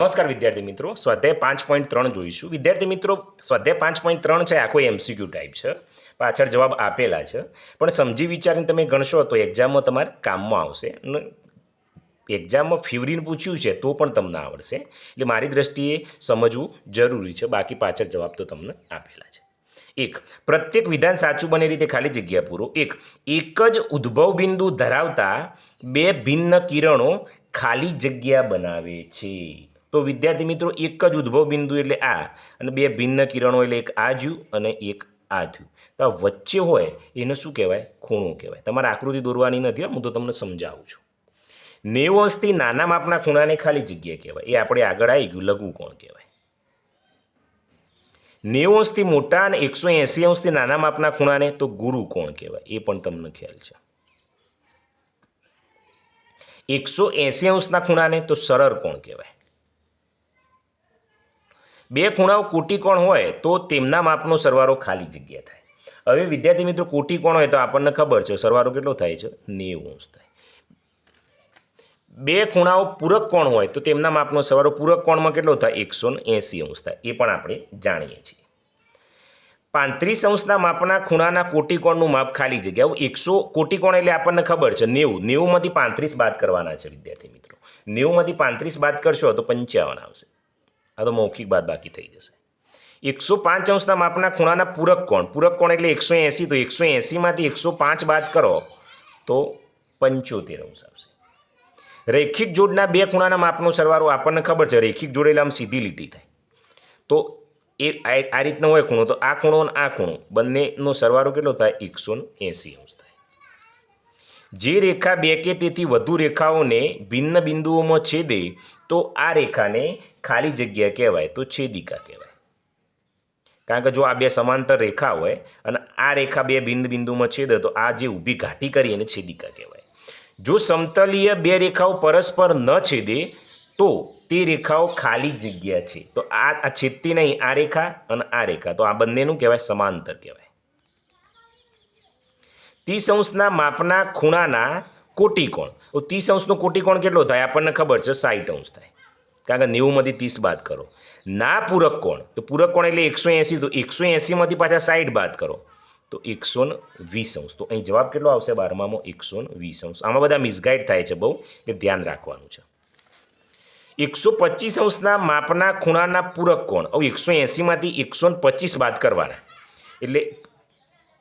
નમસ્કાર વિદ્યાર્થી મિત્રો, સ્વાધ્યાય પાંચ પોઈન્ટ ત્રણ જોઈશું. વિદ્યાર્થી મિત્રો, સ્વાધ્યાય પાંચ પોઈન્ટ ત્રણ છે, આખો એમસીક્યુ ટાઈપ છે. પાછળ જવાબ આપેલા છે. પણ સમજી વિચારીને તમે ગણશો તો એક્ઝામમાં તમારે કામમાં આવશે. એક્ઝામમાં ફ્યુરીને પૂછ્યું છે તો પણ તમને આવડશે. એટલે મારી દ્રષ્ટિએ સમજવું જરૂરી છે. બાકી પાછળ જવાબ તો તમને આપેલા છે. એક, પ્રત્યેક વિધાન સાચું બને રીતે ખાલી જગ્યા પૂરો. એક એક જ ઉદ્ભવ બિંદુ ધરાવતા બે ભિન્ન કિરણો ખાલી જગ્યા બનાવે છે. તો વિદ્યાર્થી મિત્રો એક જ ઉદ્ભવ બિંદુ એટલે આ અને બે ભિન્ન કિરણો એટલે એક આ જ્યું અને એક આ થયું તો આ વચ્ચે હોય એને શું કહેવાય? ખૂણો કહેવાય. તમારે આકૃતિ દોરવાની નથી હો, તો તમને સમજાવું છું. નેવું અંશથી નાના માપના ખૂણાને ખાલી જગ્યા કહેવાય. એ આપણે આગળ આવી ગયું લઘુ કોણ કહેવાય? નેવું અંશથી મોટા અને એકસો એંસી અંશથી નાના માપના ખૂણાને તો ગુરુ કોણ કહેવાય? એ પણ તમને ખ્યાલ છે. એકસો એંસી અંશના ખૂણાને તો સરળ કોણ કહેવાય? બે ખૂણાઓ કોટિકોણ હોય તો તેમના માપનો સરવારો ખાલી જગ્યા થાય. હવે વિદ્યાર્થી મિત્રો કોટિકોણ હોય તો આપણને ખબર છે, સરવારો કેટલો થાય છે? નેવું અંશ થાય. બે ખૂણાઓ પૂરક કોણ હોય તો તેમના માપનો સરવારો પૂરક કોણમાં કેટલો થાય? એકસો એંસી અંશ થાય. એ પણ આપણે જાણીએ છીએ. પાંત્રીસ અંશના માપના ખૂણાના કોટિકોણનું માપ ખાલી જગ્યા. એકસો કોટિકોણ એટલે આપણને ખબર છે? નેવું. નેવુંમાંથી પાંત્રીસ બાદ કરવાના છે વિદ્યાર્થી મિત્રો. નેવુંમાંથી પાંત્રીસ બાદ કરશો તો પંચાવન આવશે. આ તો મૌખિક બાદ બાકી થઈ જશે. એકસો પાંચ અંશના માપના ખૂણાના પૂરક કોણ? પૂરક કોણ એટલે એકસો એંસી. તો એકસો એંસીમાંથી એકસો પાંચ બાદ કરો તો પંચોતેર અંશ આવશે. રૈખિક જોડના બે ખૂણાના માપનો સરવાળો આપણને ખબર છે. રૈખિક જોડેલા આમ સીધી લીટી થાય. તો એ આ રીતનો હોય ખૂણો. તો આ ખૂણો અને આ ખૂણો બંનેનો સરવાળો કેટલો થાય? એકસો એંસી અંશ જે રેખા બે કે તેથી વધુ રેખાઓને ભિન્ન બિંદુઓમાં છેદે, તો આ રેખાને ખાલી જગ્યા કહેવાય, તો છેદિકા કહેવાય. કારણ કે જો આ બે સમાંતર રેખા હોય અને આ રેખા બે ભિન્ન બિંદુમાં છેદે, તો આ જે ઊભી ઘાટી કરી એને છેદિકા કહેવાય. જો સમતલીય બે રેખાઓ પરસ્પર ન છેદે, તો તે રેખાઓ ખાલી જગ્યા છે. તો આ છેદતી નહીં, આ રેખા અને આ રેખા. તો આ બંનેનું કહેવાય સમાંતર કહેવાય. ત્રીસ અંશના માપના ખૂણાના કોટિકોણ. તો ત્રીસ અંશનો કોટિકોણ કેટલો થાય? આપણને ખબર છે સાઠ અંશ થાય. કારણ કે નેવુંમાંથી ત્રીસ બાદ કરો. ના પૂરક કોણ? તો પૂરક કોણ એટલે એકસો એંસી. તો એકસો એંસીમાંથી પાછા સાઠ બાદ કરો. તો એકસો વીસ અંશ. તો અહીં જવાબ કેટલો આવશે બારમામાં? એકસો વીસ અંશ. આમાં બધા મિસગાઈડ થાય છે બહુ, એ ધ્યાન રાખવાનું છે. એકસો પચીસ અંશના માપના ખૂણાના પૂરક કોણ? હવે એકસો એંસીમાંથી એકસો પચીસ બાદ કરવાના. એટલે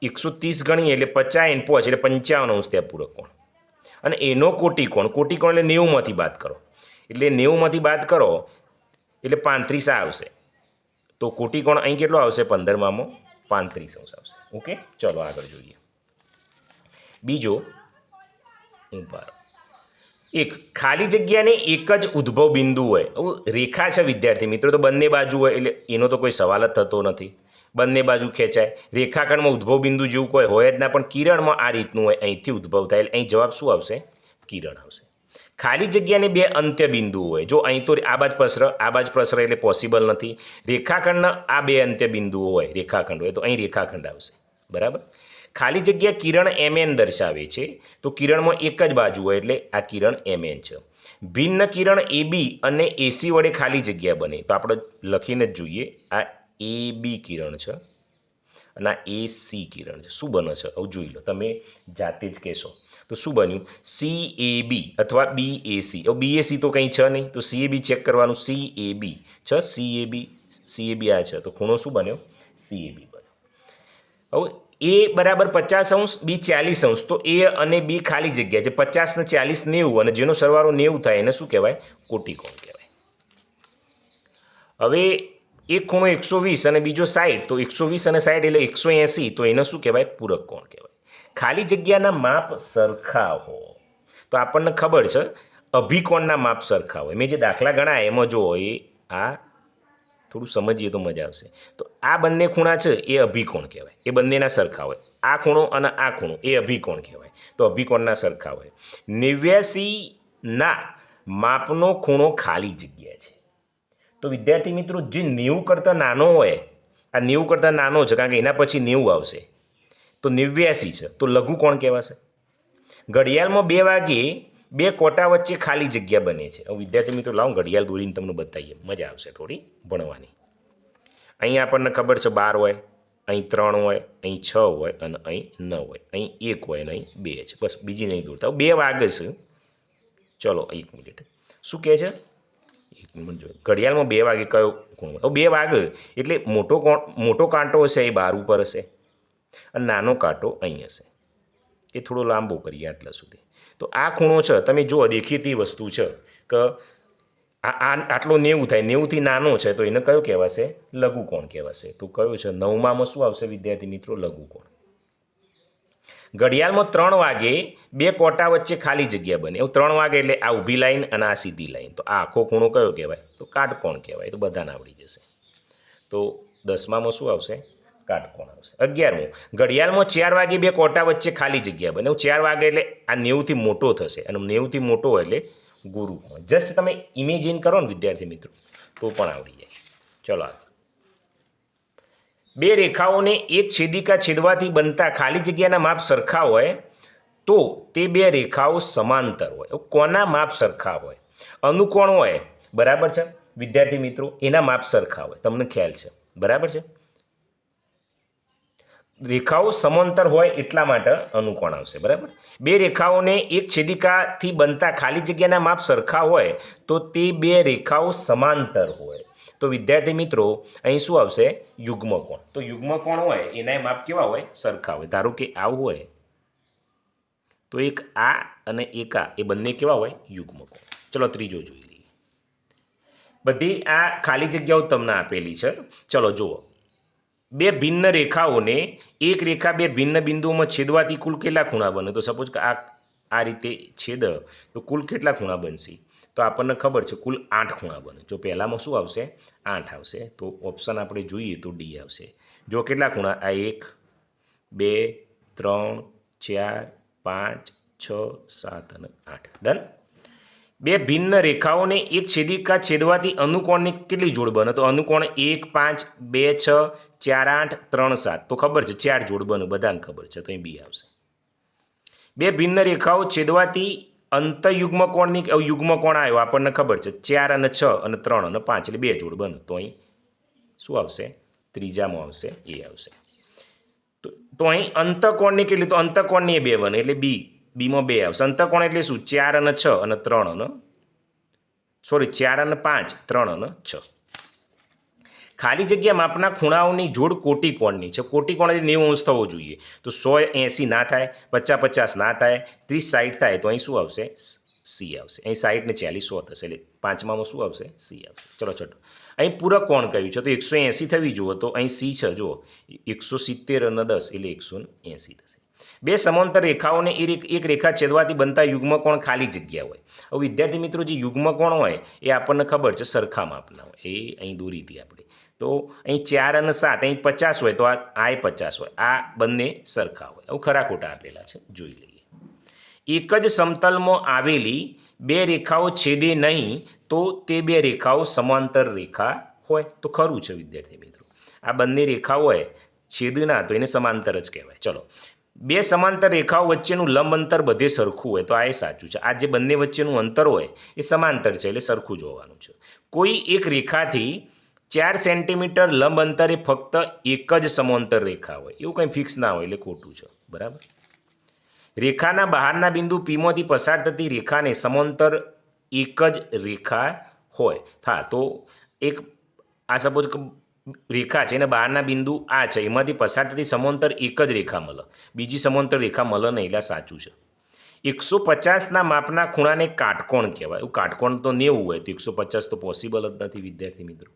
એકસો ત્રીસ ગણીએ એટલે પચાસ એન પોચ એટલે પંચાવન અંશ ત્યાં પૂરક કોણ? અને એનો કોટિકોણ કોટિકોણ એટલે નેવુંમાંથી બાદ કરો. એટલે નેવુંમાંથી બાદ કરો એટલે પાંત્રીસ આવશે. તો કોટિકોણ અહીં કેટલો આવશે? પંદરમામાં. પાંત્રીસ અંશ આવશે. ઓકે? ચલો આગળ જોઈએ. બીજો ઊભા રહો. એક, ખાલી જગ્યાને એક જ ઉદ્ભવ બિંદુ હોય. રેખા છે વિદ્યાર્થી મિત્રો, તો બંને બાજુ હોય એટલે એનો તો કોઈ સવાલ જ થતો નથી. બંને બાજુ ખેંચાય. રેખાખંડમાં ઉદ્ભવ બિંદુ જેવું કોઈ હોય જ ના, પણ કિરણમાં આ રીતનું હોય, અહીંથી ઉદ્ભવ થાય. એટલે અહીં જવાબ શું આવશે? કિરણ આવશે. ખાલી જગ્યાને બે અંત્ય બિંદુ હોય. જો અહીં તો આ બાજ પ્રસર, આ બાજ પ્રસર એટલે પોસિબલ નથી. રેખાખંડના આ બે અંત્ય બિંદુઓ હોય, રેખાખંડ હોય, તો અહીં રેખાખંડ આવશે. બરાબર? ખાલી જગ્યા કિરણ એમ એન દર્શાવે છે, તો કિરણમાં એક જ બાજુ હોય એટલે આ કિરણ એમ એન છે. ભિન્ન કિરણ એ બી અને એસી વડે ખાલી જગ્યા બને. તો આપણે લખીને જ જોઈએ, આ એ બી કિરણ છે અને આ એ સી કિરણ છે. શું બને છે? હવે જોઈ લો. તમે જાતે જ કહેશો. તો શું બન્યું? સી એ બી અથવા બી એ સી. હવે બી એ સી તો કંઈ છે નહીં. તો સી એ બી ચેક કરવાનું. સી એ બી છે? C A B, C A બી આ છે. તો ખૂણો શું બન્યો? સી એ બી બન્યો. હવે એ બરાબર પચાસ અંશ, બી ચાલીસ અંશ. તો એ અને બી ખાલી જગ્યા છે. પચાસ ને ચાલીસ નેવું અને જેનો સરવાળો નેવું થાય એને શું કહેવાય? કોટિકોણ કહેવાય. હવે એક ખૂણો એકસો વીસ અને બીજો સાઠ તો એકસો વીસ અને સાઠ એટલે એકસો એંસી. તો એને શું કહેવાય? પૂરક કોણ કહેવાય? ખાલી જગ્યાના માપ સરખા હો તો આપણને ખબર છે, અભિકોણના માપ સરખા હોય. મેં જે દાખલા ગણાય, એમાં જો એ આ થોડું સમજીએ તો મજા આવશે. તો આ બંને ખૂણા છે, એ અભિકોણ કહેવાય. એ બંનેના સરખા હોય. આ ખૂણો અને આ ખૂણો, એ અભિકોણ કહેવાય. તો અભિકોણના સરખા હોય. નેવ્યાસીના માપનો ખૂણો ખાલી જગ્યા તો વિદ્યાર્થી મિત્રો, જે નેવું કરતાં નાનો હોય, આ નેવું કરતાં નાનો છે કારણ કે એના પછી નેવું આવશે. તો નેવ્યાસી છે. તો લઘુ કોણ કહેવાશે? ઘડિયાળમાં બે વાગે બે કોટા વચ્ચે ખાલી જગ્યા બને છે. હવે વિદ્યાર્થી મિત્રો, લાવો ઘડિયાળ દોરીને તમને બતાવીએ. મજા આવશે થોડી ભણવાની. અહીં આપણને ખબર છે બાર હોય, અહીં ત્રણ હોય, અહીં છ હોય અને અહીં નવ હોય. અહીં એક હોય અને અહીં બે છે. બસ, બીજી નહીં દોરતા. બે વાગે છે. ચલો, એક મિનિટ. શું કહે છે? ઘડિયાળમાં બે વાગે કયો ખૂણો હવે બે વાગે, એટલે મોટો કોણ, મોટો કાંટો હશે, એ બાર ઉપર હશે. અને નાનો કાંટો અહીં હશે. એ થોડો લાંબો કરીએ આટલા સુધી. તો આ ખૂણો છે, તમે જુઓ, દેખીતી વસ્તુ છે કે આ આટલો નેવું થાય. નેવુંથી નાનો છે, તો એને કયો કહેવાશે? લઘુ કોણ કહેવાશે. તો કયો છે? નવમાં શું આવશે વિદ્યાર્થી મિત્રો? લઘુ કોણ ઘડિયાળમાં ત્રણ વાગે બે કોટા વચ્ચે ખાલી જગ્યા બને. એવું ત્રણ વાગે એટલે આ ઊભી લાઈન અને આ સીધી લાઈન. તો આ આખો ખૂણો કયો કહેવાય? તો કાટકોણ કહેવાય. તો બધાને આવડી જશે. તો દસમામાં શું આવશે? કાટકોણ આવશે. અગિયારમું. ઘડિયાળમાં ચાર વાગે બે કોટા વચ્ચે ખાલી જગ્યા બને. એવું ચાર વાગે એટલે આ નેવુંથી મોટો થશે. અને નેવુંથી મોટો એટલે ગુરુ જસ્ટ તમે ઇમેજિન કરો ને વિદ્યાર્થી મિત્રો. તો પણ આવડી જાય. ચલો આગળ. બે રેખાઓને એક છેદિકા છેદવાથી બનતા ખાલી જગ્યાના માપ સરખા હોય, તો તે બે રેખાઓ સમાંતર હોય. કોના માપ સરખા હોય? અનુકોણ હોય, બરાબર છે? વિદ્યાર્થી મિત્રો, એના માપ સરખા હોય. તમને ખ્યાલ છે? બરાબર છે? રેખાઓ સમાંતર હોય એટલા માટે અનુકોણ આવશે, બરાબર? બે રેખાઓને એક છેદિકાથી બનતા ખાલી જગ્યાના માપ સરખા હોય તો તે બે રેખાઓ સમાંતર હોય. તો વિદ્યાર્થી મિત્રો, અહીં શું આવશે? યુગ્મ કોણ તો યુગ્મ કોણ હોય, એના માપ કેવા હોય? સરખા હોય. ધારો કે આવું હોય, તો એક આ અને એક આ, એ બંને કેવા હોય? યુગ્મ કોણ ચલો ત્રીજો જોઈ લઈએ. બધી આ ખાલી જગ્યાઓ તમને આપેલી છે. ચલો જુઓ. બે ભિન્ન રેખાઓને એક રેખા બે ભિન્ન બિંદુઓમાં છેદવાથી કુલ કેટલા ખૂણા બને? તો સપોઝ કે આ આ રીતે છેદ, તો કુલ કેટલા ખૂણા બનશે? તો આપણને ખબર છે કુલ આઠ ખૂણા બને. જો પહેલામાં શું આવશે? આઠ આવશે. તો ઓપ્શન આપણે જોઈએ તો ડી આવશે. જો કેટલા ખૂણા? આ એક, બે, ત્રણ, ચાર, પાંચ, છ, સાત અને આઠ. ડન બે ભિન્ન રેખાઓને એક છેદિકા છેદવાથી અનુકોણની કેટલી જોડ બને? તો અનુકોણ એક, પાંચ, બે, છ, ચાર, આઠ, ત્રણ, સાત. તો ખબર છે, ચાર જોડ બને, બધાને ખબર છે. તો અહીં બી આવશે. બે ભિન્ન રેખાઓ છેદવાથી અંતયુગ્મ કોણની યુગ્મ કોણ આવ્યો. આપણને ખબર છે, ચાર અને છ અને ત્રણ અને પાંચ, એટલે બે જોડ બને. તો અહીં શું આવશે? ત્રીજામાં આવશે, એ આવશે. તો અહીં અંતકોણની કેટલી? તો અંતકોણની એ બે બને, એટલે બી. બીમાં બે આવશે અંતકોણ એટલે શું? ચાર અને છ અને ત્રણ અને સોરી, ચાર અને પાંચ, ત્રણ અને છ. ખાલી જગ્યા માપના ખૂણાઓની જોડ કોટિકોણની છે. કોટી કોણ એટલે નેવું અંશ થવો જોઈએ. તો સો એંસી ના થાય, પચાસ પચાસ ના થાય, ત્રીસ સાઠ થાય તો અહીં શું આવશે? સી આવશે. અહીં સાઠ ને ચાલીસ સો થશે. એટલે પાંચમામાં શું આવશે? સી આવશે. ચલો, છઠ્ઠું. અહીં પૂરક કોણ કહ્યું છે? તો એકસો એંસી થવી જુઓ તો અહીં સી છે. જુઓ. એકસો સિત્તેર અને દસ એટલે એકસો એંસી થશે. બે સમાંતર રેખાઓને એ એક રેખા છેદવાથી બનતા યુગ્મકોણ ખાલી જગ્યા હોય. હવે વિદ્યાર્થી મિત્રો, જે યુગ્મકોણ હોય, એ આપણને ખબર છે સરખા માપના હોય. એ અહીં દોરી હતી આપણે. તો અહીં ચાર અને સાત, અહીં પચાસ હોય, તો આ આય પચાસ હોય. આ બંને સરખા હોય. હવે ખરા ખોટા આપેલા છે. જોઈ લઈએ. એક જ સમતલમાં આવેલી બે રેખાઓ છેદે નહીં, તો તે બે રેખાઓ સમાંતર રેખા હોય. તો ખરું છે વિદ્યાર્થી મિત્રો. આ બંને રેખાઓ હોય છેદ ના તો એને સમાંતર જ કહેવાય. ચલો. બે સમાંતર રેખાઓ વચ્ચેનું લંબ અંતર બધે સરખું હોય, તો આ એ સાચું છે. આ જે બંને વચ્ચેનું અંતર હોય, એ સમાંતર છે, એટલે સરખું જોવાનું છે. કોઈ એક રેખાથી ચાર સેન્ટીમીટર લંબ અંતરે ફક્ત એક જ સમાંતર રેખા હોય, એવું કંઈ ફિક્સ ના હોય, એટલે ખોટું છે. બરાબર? રેખાના બહારના બિંદુ પીમાંથી પસાર થતી રેખાને સમાંતર એક જ રેખા હોય. હા, તો એક, આ સપોઝ રેખા છે. અને બહારના બિંદુ આ છે. એમાંથી પસાર થતી સમાંતર એક જ રેખા મળે બીજી સમાંતર રેખા મળે નહીં, એટલે સાચું છે. એકસો પચાસના માપના ખૂણાને કાટકોણ કહેવાય. એવું કાટકોણ તો નેવું હોય, તો એકસો પચાસ તો પોસિબલ જ નથી, વિદ્યાર્થી મિત્રો.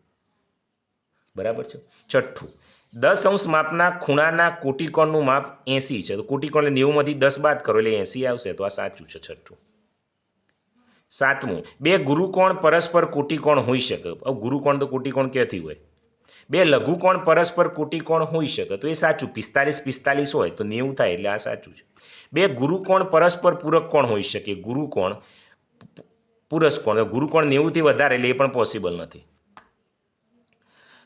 બરાબર છે? છઠ્ઠું. દસ અંશ માપના ખૂણાના કોટિકોણનું માપ એંસી છે. તો કોટિકોણને નેવુંમાંથી દસ બાદ કરો, એટલે એંસી આવશે. તો આ સાચું છે, છઠ્ઠું. સાતમું. બે ગુરુકોણ પરસ્પર કોટિકોણ હોઈ શકે. ગુરુકોણ તો કોટિકોણ ક્યાંથી હોય? બે લઘુકોણ પરસ્પર કોટિકોણ હોઈ શકે, તો એ સાચું. પિસ્તાલીસ પિસ્તાલીસ હોય તો નેવું થાય એટલે આ સાચું છે. બે ગુરુકોણ પરસ્પર પૂરક કોણ હોઈ શકે? ગુરુકોણ પુરસ્કોણ. ગુરુકોણ નેવુંથી વધારે એટલે એ પણ પોસિબલ નથી.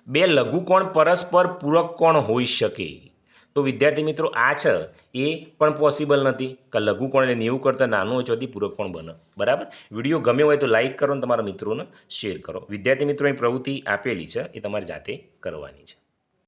બે લઘુકોણ પરસ્પર પૂરક કોણ હોઈ શકે? તો વિદ્યાર્થી મિત્રો, આ છે. એ પણ પોસિબલ નથી કે લઘુ કોણ એટલે નેવું કરતાં નાનું હોય ચોથી પૂરક કોણ બને. બરાબર? વીડિયો ગમ્યો હોય તો લાઇક કરો અને તમારા મિત્રોને શેર કરો. વિદ્યાર્થી મિત્રો એ પ્રવૃત્તિ આપેલી છે, એ તમારે જાતે કરવાની છે.